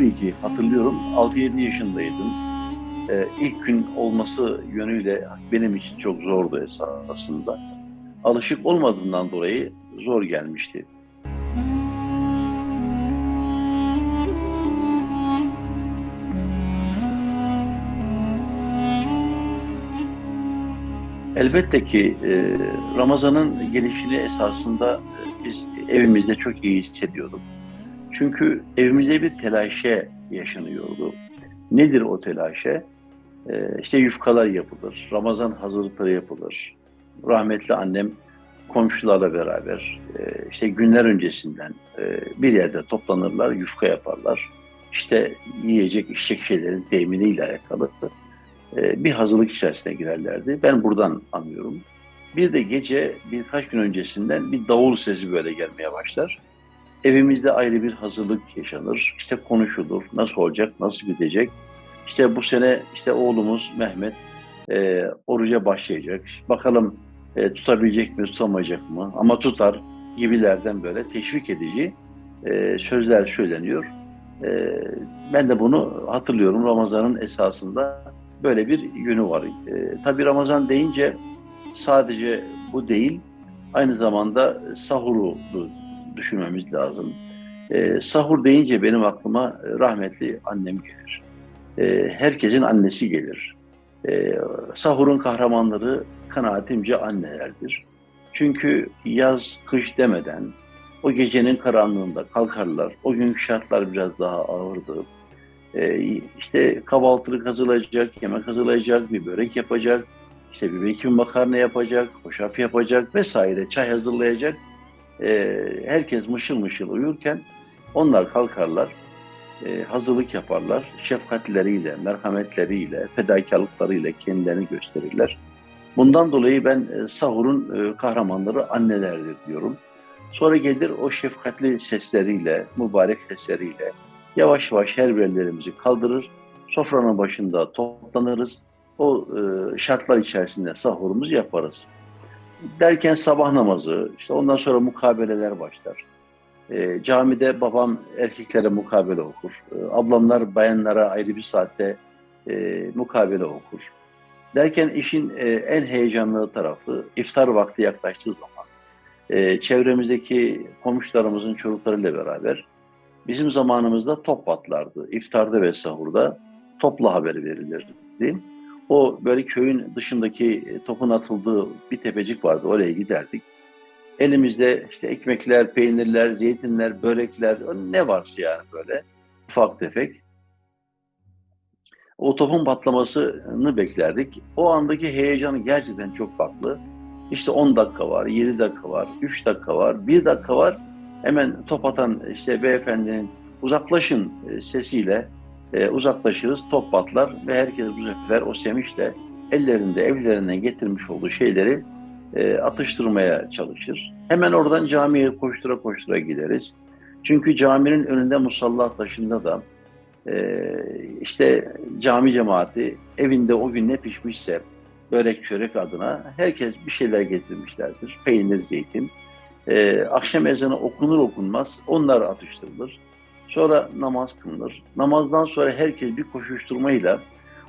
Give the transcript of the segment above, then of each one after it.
tabii ki hatırlıyorum 6-7 yaşındaydım. Ee, ilk gün olması yönüyle benim için çok zordu esasında. Alışık olmadığından dolayı zor gelmişti. Elbette ki e, Ramazan'ın gelişini esasında e, biz evimizde çok iyi hissediyorduk. Çünkü evimizde bir telaşe yaşanıyordu. Nedir o telaşe? E, işte yufkalar yapılır, Ramazan hazırlıkları yapılır. Rahmetli annem komşularla beraber e, işte günler öncesinden e, bir yerde toplanırlar, yufka yaparlar. İşte yiyecek, içecek şeylerin teminiyle alakalı e, bir hazırlık içerisine girerlerdi. Ben buradan anlıyorum. Bir de gece birkaç gün öncesinden bir davul sesi böyle gelmeye başlar. Evimizde ayrı bir hazırlık yaşanır. İşte konuşulur. Nasıl olacak, nasıl gidecek. İşte bu sene işte oğlumuz Mehmet e, oruca başlayacak. Bakalım e, tutabilecek mi, tutamayacak mı? Ama tutar gibilerden böyle teşvik edici e, sözler söyleniyor. E, ben de bunu hatırlıyorum. Ramazan'ın esasında böyle bir yönü var. E, tabii Ramazan deyince sadece bu değil, aynı zamanda sahuru düşünmemiz lazım. E, sahur deyince benim aklıma rahmetli annem gelir. E, herkesin annesi gelir. E, sahurun kahramanları kanaatimce annelerdir. Çünkü yaz, kış demeden o gecenin karanlığında kalkarlar. O günkü şartlar biraz daha ağırdı. Ee, işte kahvaltılık hazırlayacak, yemek hazırlayacak, bir börek yapacak, işte bir bekim makarna yapacak, hoşaf yapacak vesaire, çay hazırlayacak. Ee, herkes mışıl mışıl uyurken onlar kalkarlar, e, hazırlık yaparlar, şefkatleriyle, merhametleriyle, fedakarlıklarıyla kendilerini gösterirler. Bundan dolayı ben e, sahurun e, kahramanları annelerdir diyorum. Sonra gelir o şefkatli sesleriyle, mübarek sesleriyle yavaş yavaş her birlerimizi kaldırır. Sofranın başında toplanırız. O e, şartlar içerisinde sahurumuzu yaparız. Derken sabah namazı, işte ondan sonra mukabeleler başlar. E, camide babam erkeklere mukabele okur. E, ablamlar bayanlara ayrı bir saatte e, mukabele okur. Derken işin e, en heyecanlı tarafı iftar vakti yaklaştığı zaman e, çevremizdeki komşularımızın çocuklarıyla beraber bizim zamanımızda top patlardı. İftarda ve sahurda topla haber verilirdi. O böyle köyün dışındaki topun atıldığı bir tepecik vardı. Oraya giderdik. Elimizde işte ekmekler, peynirler, zeytinler, börekler ne varsa yani böyle ufak tefek o topun patlamasını beklerdik. O andaki heyecanı gerçekten çok farklı. İşte 10 dakika var, 7 dakika var, 3 dakika var, 1 dakika var. Hemen top atan işte beyefendinin uzaklaşın e, sesiyle e, uzaklaşırız, top patlar ve herkes bu sefer o sevinçle ellerinde, evlerine getirmiş olduğu şeyleri e, atıştırmaya çalışır. Hemen oradan camiye koştura koştura gideriz. Çünkü caminin önünde musalla taşında da ee, işte cami cemaati evinde o gün ne pişmişse börek çörek adına herkes bir şeyler getirmişlerdir. Peynir, zeytin. Ee, akşam ezanı okunur okunmaz onlar atıştırılır. Sonra namaz kılınır. Namazdan sonra herkes bir koşuşturmayla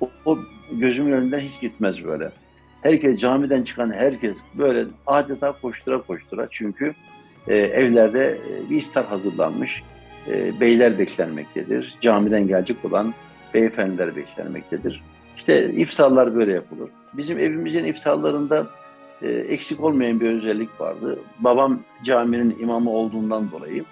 o, o gözümün önünden hiç gitmez böyle. Herkes camiden çıkan herkes böyle adeta koştura koştura çünkü e, evlerde bir iftar hazırlanmış e, beyler beklenmektedir. Camiden gelecek olan beyefendiler beklenmektedir. İşte iftarlar böyle yapılır. Bizim evimizin iftarlarında e, eksik olmayan bir özellik vardı. Babam caminin imamı olduğundan dolayı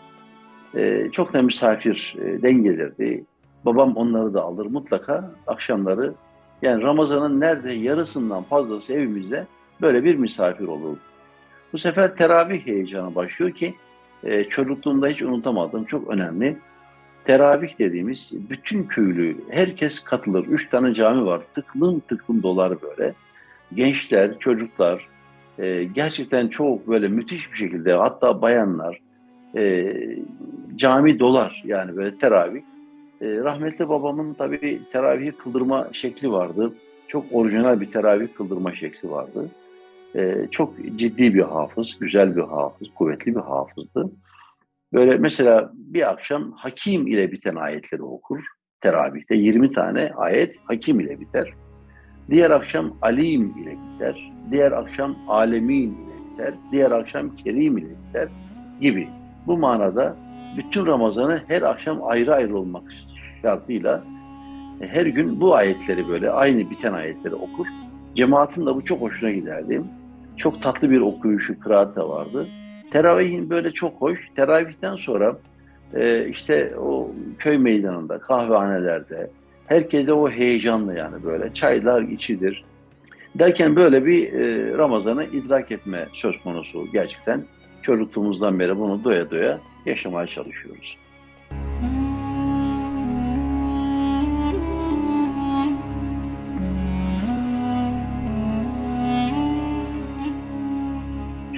e, çok da misafir e, dengelirdi. Babam onları da alır mutlaka akşamları. Yani Ramazan'ın nerede yarısından fazlası evimizde böyle bir misafir olur. Bu sefer teravih heyecanı başlıyor ki e, çocukluğumda hiç unutamadım. Çok önemli. Teravih dediğimiz bütün köylü, herkes katılır. Üç tane cami var. Tıklım tıklım dolar böyle. Gençler, çocuklar, e, gerçekten çok böyle müthiş bir şekilde hatta bayanlar e, cami dolar yani böyle teravih. E, rahmetli babamın tabii teravihi kıldırma şekli vardı. Çok orijinal bir teravih kıldırma şekli vardı e, çok ciddi bir hafız, güzel bir hafız, kuvvetli bir hafızdı. Böyle mesela bir akşam Hakim ile biten ayetleri okur. Teravihte 20 tane ayet Hakim ile biter. Diğer akşam Alim ile biter. Diğer akşam Alemin ile biter. Diğer akşam Kerim ile biter gibi. Bu manada bütün Ramazan'ı her akşam ayrı ayrı olmak şartıyla e, her gün bu ayetleri böyle aynı biten ayetleri okur. Cemaatin de bu çok hoşuna giderdi. Çok tatlı bir okuyuşu, kıraat vardı. Teravihin böyle çok hoş. Teravihten sonra e, işte o köy meydanında, kahvehanelerde, herkese o heyecanlı yani böyle çaylar içilir. Derken böyle bir e, Ramazan'ı idrak etme söz konusu gerçekten. Çocukluğumuzdan beri bunu doya doya yaşamaya çalışıyoruz.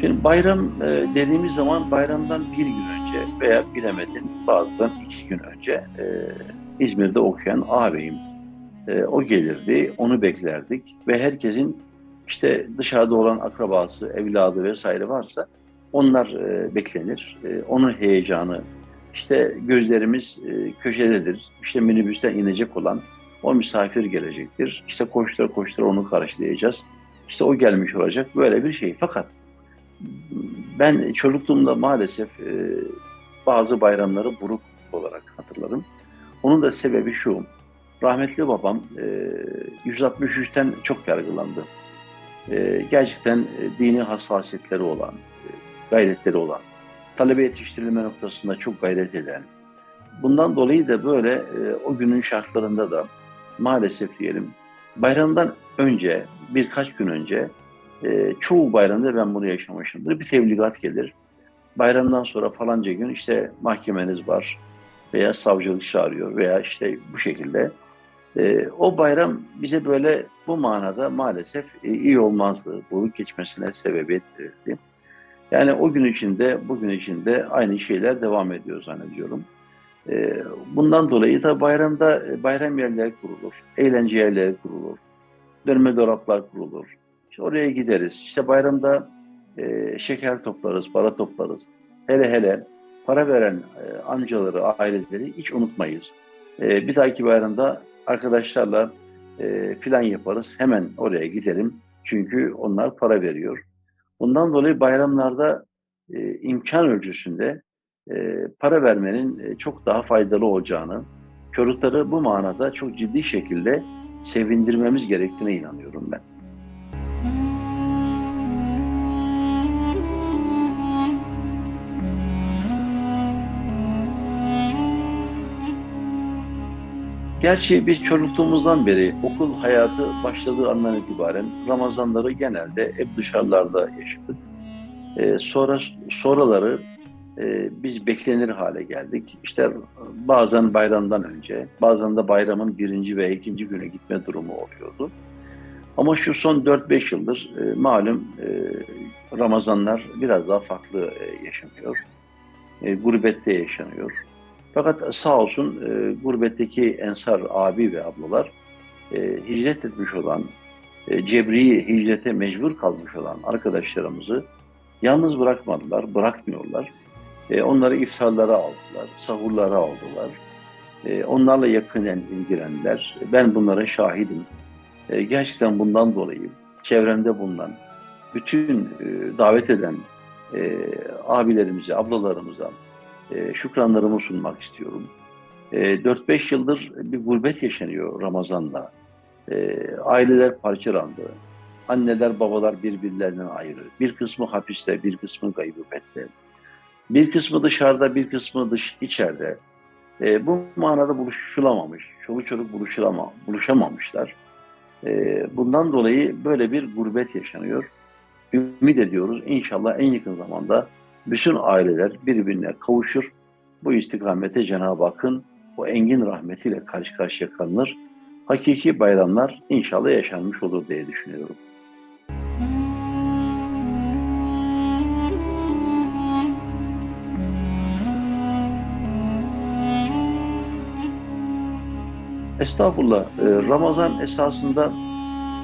Şimdi bayram e, dediğimiz zaman bayramdan bir gün önce veya bilemedin bazen iki gün önce e, İzmir'de okuyan ağabeyim e, o gelirdi, onu beklerdik ve herkesin işte dışarıda olan akrabası, evladı vesaire varsa onlar e, beklenir. E, onun heyecanı, işte gözlerimiz e, köşededir. İşte minibüsten inecek olan o misafir gelecektir. İşte koştura koştura onu karşılayacağız. İşte o gelmiş olacak. Böyle bir şey. Fakat ben çocukluğumda maalesef bazı bayramları buruk olarak hatırlarım. Onun da sebebi şu. Rahmetli babam e, 163'ten çok yargılandı. Gerçekten dini hassasiyetleri olan, gayretleri olan, talebe yetiştirilme noktasında çok gayret eden. Bundan dolayı da böyle e, o günün şartlarında da maalesef diyelim bayramdan önce birkaç gün önce e, çoğu bayramda ben bunu yaşamışımdır. Bir tebligat gelir. Bayramdan sonra falanca gün işte mahkemeniz var veya savcılık çağırıyor veya işte bu şekilde. E, o bayram bize böyle bu manada maalesef e, iyi olmazdı. Buruk geçmesine sebebiyet verirdi. Yani o gün içinde, bugün içinde aynı şeyler devam ediyor zannediyorum. E, bundan dolayı da bayramda e, bayram yerleri kurulur, eğlence yerleri kurulur, dönme dolaplar kurulur. İşte oraya gideriz. İşte bayramda e, şeker toplarız, para toplarız. Hele hele para veren e, amcaları, aileleri hiç unutmayız. Bir dahaki bayramda arkadaşlarla plan yaparız. Hemen oraya gidelim. Çünkü onlar para veriyor. Bundan dolayı bayramlarda e, imkan ölçüsünde e, para vermenin e, çok daha faydalı olacağını, çocukları bu manada çok ciddi şekilde sevindirmemiz gerektiğine inanıyorum ben. Gerçi biz çocukluğumuzdan beri okul hayatı başladığı andan itibaren Ramazanları genelde hep dışarılarda yaşadık. Ee, sonra sonraları e, biz beklenir hale geldik. İşte bazen bayramdan önce, bazen de bayramın birinci ve ikinci günü gitme durumu oluyordu. Ama şu son 4-5 yıldır e, malum e, Ramazanlar biraz daha farklı e, yaşanıyor. E, gurbette yaşanıyor. Fakat sağ olsun e, gurbetteki ensar abi ve ablalar e, hicret etmiş olan, e, cebri hicrete mecbur kalmış olan arkadaşlarımızı yalnız bırakmadılar, bırakmıyorlar. E, onları iftarlara aldılar, sahurlara aldılar. E, onlarla yakinen ilgilendiler. Ben bunlara şahidim. E, gerçekten bundan dolayı çevremde bulunan bütün e, davet eden e, abilerimize, ablalarımıza, e, şükranlarımı sunmak istiyorum. E, 4-5 yıldır bir gurbet yaşanıyor Ramazan'da. E, aileler parçalandı. Anneler, babalar birbirlerinden ayrı. Bir kısmı hapiste, bir kısmı gaybubette. Bir kısmı dışarıda, bir kısmı dış içeride. E, bu manada buluşulamamış. Çoluk çocuk buluşulama, buluşamamışlar. E, bundan dolayı böyle bir gurbet yaşanıyor. Ümit ediyoruz inşallah en yakın zamanda bütün aileler birbirine kavuşur. Bu istikamete Cenab-ı Hakk'ın o engin rahmetiyle karşı karşıya kalınır. Hakiki bayramlar inşallah yaşanmış olur diye düşünüyorum. Estağfurullah. Ee, Ramazan esasında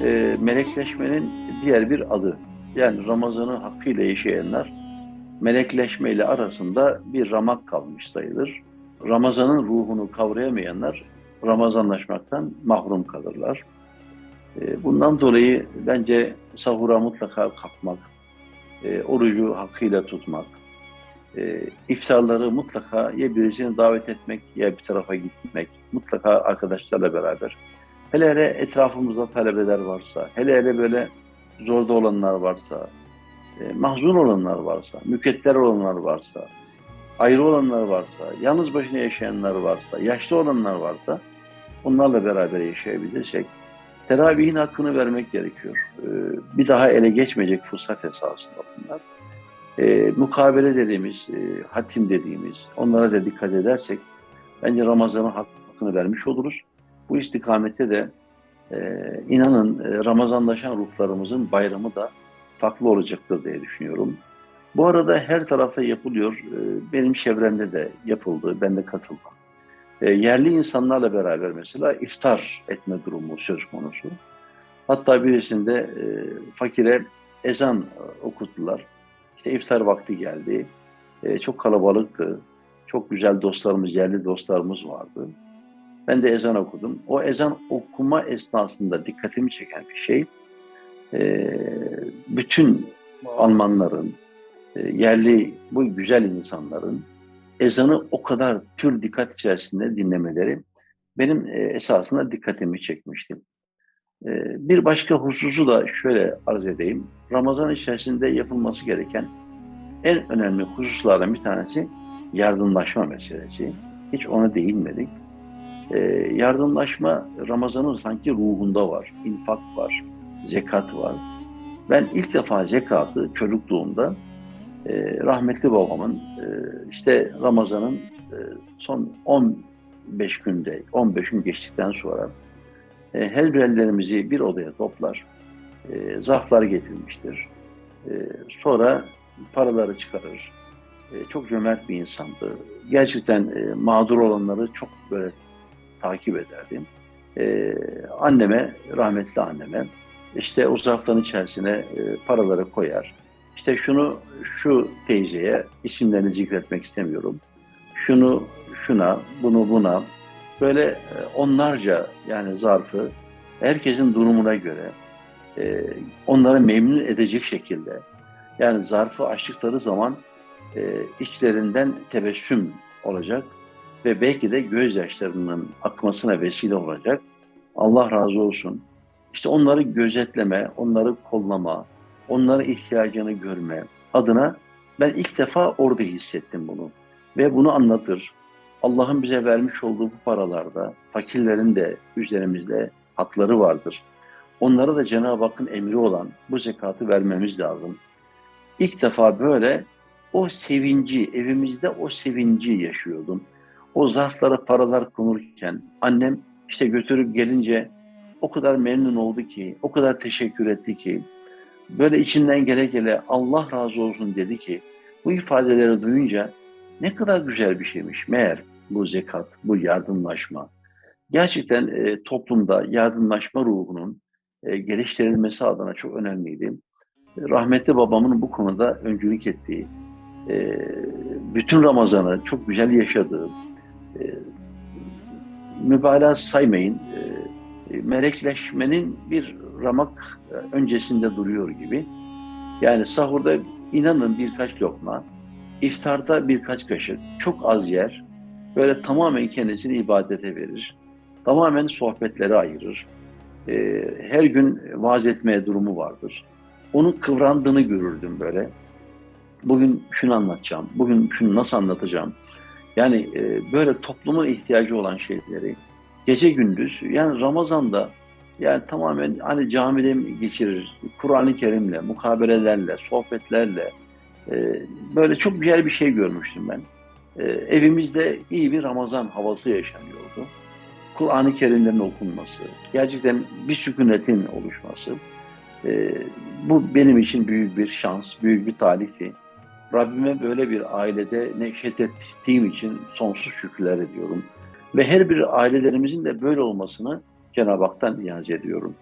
e, melekleşmenin diğer bir adı. Yani Ramazan'ı hakkıyla yaşayanlar melekleşme ile arasında bir ramak kalmış sayılır. Ramazanın ruhunu kavrayamayanlar Ramazanlaşmaktan mahrum kalırlar. E, Bundan dolayı bence sahura mutlaka kalkmak, e, orucu hakkıyla tutmak, e, iftarları mutlaka ya birisini davet etmek ya bir tarafa gitmek, mutlaka arkadaşlarla beraber. Hele hele etrafımızda talebeler varsa, hele hele böyle zorda olanlar varsa, e, mahzun olanlar varsa, mükedder olanlar varsa, ayrı olanlar varsa, yalnız başına yaşayanlar varsa, yaşlı olanlar varsa onlarla beraber yaşayabilirsek teravihin hakkını vermek gerekiyor. E, bir daha ele geçmeyecek fırsat esasında bunlar. E, mukabele dediğimiz, hatim dediğimiz, onlara da dikkat edersek bence Ramazan'ın hakkını vermiş oluruz. Bu istikamette de inanın Ramazanlaşan ruhlarımızın bayramı da farklı olacaktır diye düşünüyorum. Bu arada her tarafta yapılıyor. E, benim çevremde de yapıldı, ben de katıldım. E, yerli insanlarla beraber mesela iftar etme durumu söz konusu. Hatta birisinde e, fakire ezan okuttular. İşte iftar vakti geldi. E, çok kalabalıktı. Çok güzel dostlarımız, yerli dostlarımız vardı. Ben de ezan okudum. O ezan okuma esnasında dikkatimi çeken bir şey, e, bütün Almanların, e, yerli bu güzel insanların ezanı o kadar tür dikkat içerisinde dinlemeleri benim e, esasında dikkatimi çekmişti. E, bir başka hususu da şöyle arz edeyim. Ramazan içerisinde yapılması gereken en önemli hususlardan bir tanesi yardımlaşma meselesi. Hiç ona değinmedik. E, yardımlaşma Ramazan'ın sanki ruhunda var. İnfak var, zekat var. Ben ilk defa zekatı çocukluğumda e, rahmetli babamın e, işte Ramazan'ın e, son 15 günde, 15 gün geçtikten sonra e, her birerlerimizi bir odaya toplar, e, zarflar getirmiştir. E, sonra paraları çıkarır. E, çok cömert bir insandı. Gerçekten e, mağdur olanları çok böyle takip ederdim. E, anneme, rahmetli anneme işte o zarfların içerisine e, paraları koyar. İşte şunu şu teyzeye isimlerini zikretmek istemiyorum. Şunu şuna, bunu buna böyle e, onlarca yani zarfı herkesin durumuna göre e, onları memnun edecek şekilde yani zarfı açtıkları zaman e, içlerinden tebessüm olacak ve belki de gözyaşlarının akmasına vesile olacak. Allah razı olsun. İşte onları gözetleme, onları kollama, onlara ihtiyacını görme adına ben ilk defa orada hissettim bunu. Ve bunu anlatır. Allah'ın bize vermiş olduğu bu paralarda fakirlerin de üzerimizde hakları vardır. Onlara da Cenab-ı Hakk'ın emri olan bu zekatı vermemiz lazım. İlk defa böyle o sevinci, evimizde o sevinci yaşıyordum. O zarflara paralar konurken annem işte götürüp gelince o kadar memnun oldu ki, o kadar teşekkür etti ki, böyle içinden gele gele Allah razı olsun dedi ki, bu ifadeleri duyunca ne kadar güzel bir şeymiş meğer bu zekat, bu yardımlaşma. Gerçekten e, toplumda yardımlaşma ruhunun e, geliştirilmesi adına çok önemliydi. Rahmetli babamın bu konuda öncülük ettiği, e, bütün Ramazan'ı çok güzel yaşadığı, e, mübalağa saymayın, e, melekleşmenin bir ramak e, öncesinde duruyor gibi. Yani sahurda inanın birkaç lokma, iftarda birkaç kaşık, çok az yer, böyle tamamen kendisini ibadete verir. Tamamen sohbetlere ayırır. E, her gün vaaz etmeye durumu vardır. Onun kıvrandığını görürdüm böyle. Bugün şunu anlatacağım, bugün şunu nasıl anlatacağım. Yani e, böyle toplumun ihtiyacı olan şeyleri gece gündüz yani Ramazan'da yani tamamen hani camide geçirir, Kur'an-ı Kerim'le, mukabelelerle, sohbetlerle e, böyle çok güzel bir şey görmüştüm ben. E, evimizde iyi bir Ramazan havası yaşanıyordu. Kur'an-ı Kerimlerin okunması, gerçekten bir sükunetin oluşması. E, bu benim için büyük bir şans, büyük bir talihti. Rabbime böyle bir ailede neşet ettiğim için sonsuz şükürler ediyorum. Ve her bir ailelerimizin de böyle olmasını Cenab-ı Hak'tan niyaz ediyorum.